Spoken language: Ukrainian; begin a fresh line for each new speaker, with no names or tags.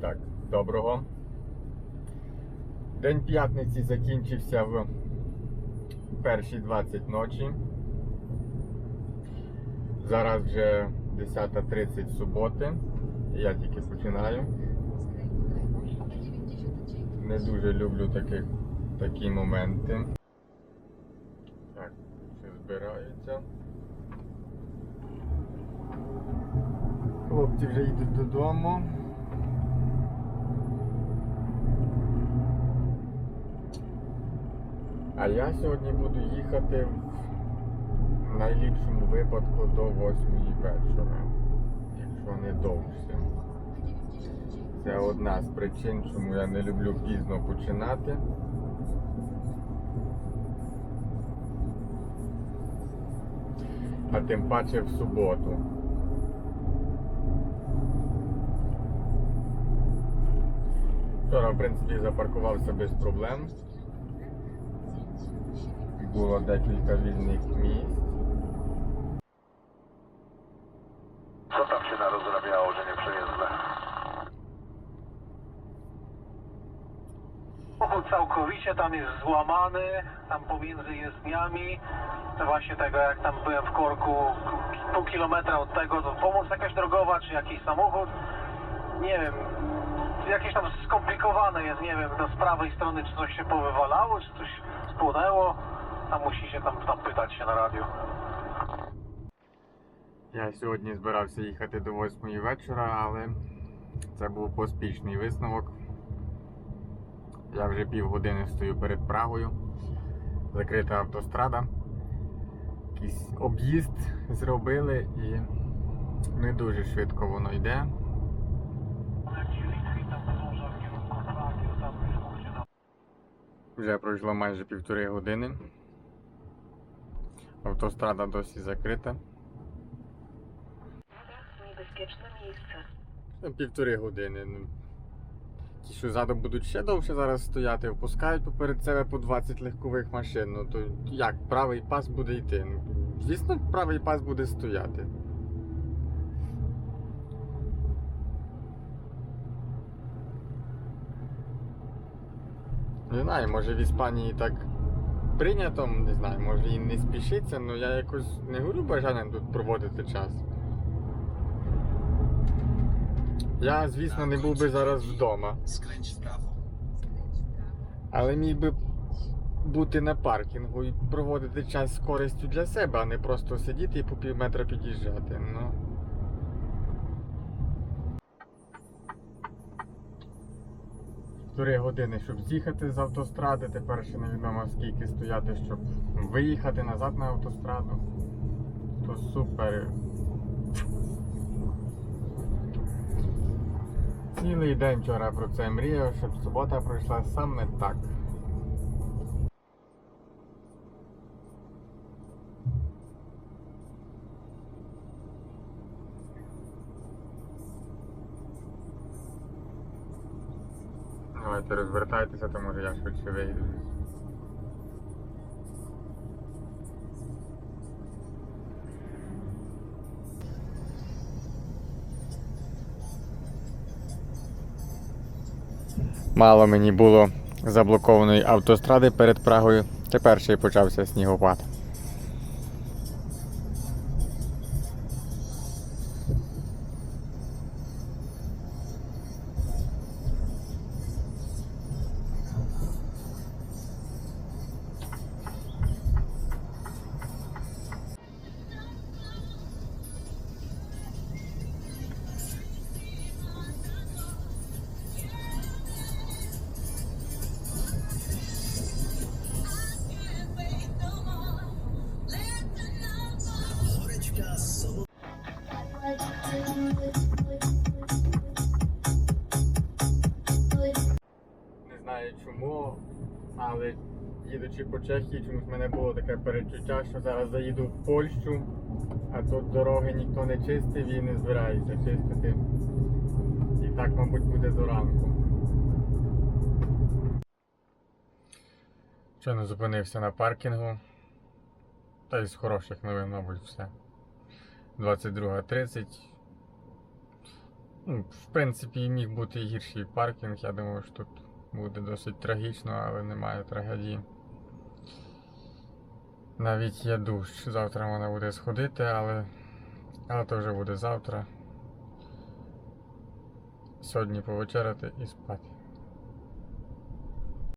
Так, доброго. День п'ятниці закінчився в перші 20 ночі. Зараз вже 10.30 суботи. Я тільки починаю. Не дуже люблю таких, такі моменти. Так, все збираються. Хлопці вже йдуть додому. А я сьогодні буду їхати в найліпшому випадку до 8 вечора, якщо не довше. Це одна з причин, чому я не люблю пізно починати. А тим паче в суботу. Вчора, в принципі, запаркувався без проблем. Було декілька вільних місць.
Co tam się narozrabiało, że nie przejezdne? Samochód całkowicie tam jest złamany, tam pomiędzy jezdniami. To właśnie tego, jak tam byłem w korku k- pół kilometra od tego, to pomoc jakaś drogowa, czy jakiś samochód. Nie wiem, jakieś tam skomplikowane jest, nie wiem, to z prawej strony, czy coś się powywalało, czy coś spłonęło. Tam musi się tam, tam pytać się na radiu.
Я сьогодні збирався їхати до 8 вечора, але це був поспішний висновок. Я вже півгодини стою перед Прагою. Закрита автострада. Якийсь об'їзд зробили і не дуже швидко воно йде. Вже пройшло майже півтори години. Автострада досі закрита. Півтори години. Ну, Ті, що ззаду будуть ще довше зараз стояти, впускають поперед себе по 20 легкових машин. Ну то як правий пас буде йти? Ну, звісно, правий пас буде стояти. Не знаю, може в Іспанії так прийнято, не знаю, може і не спішиться, але я якось не говорю бажанням тут проводити час. Я, звісно, не був би зараз вдома, але міг би бути на паркінгу і проводити час з користю для себе, а не просто сидіти і по пів метра під'їжджати. Ну. Півтори години, щоб з'їхати з автостради, тепер ще невідомо скільки стояти, щоб виїхати назад на автостраду. То супер. Цілий день вчора про це мріяв, щоб субота пройшла саме так. Давайте розвертайтеся, то може я швидше вийду. Мало мені було заблокованої автостради перед Прагою. Тепер ще й почався снігопад. Чому, але їдучи по Чехії, чомусь в мене було таке перечуття, що зараз заїду в Польщу, а тут дороги ніхто не чистив і не збирається чистити. І так, мабуть, буде до ранку. Щойно зупинився на паркінгу. Та й з хороших новин, мабуть, все. 22.30. Ну, в принципі, міг бути гірший паркінг. Я думав, що тут буде досить трагічно, але немає трагедії. Навіть є дощ. Завтра вона буде сходити, але, але то вже буде завтра. Сьогодні повечеряти і спати.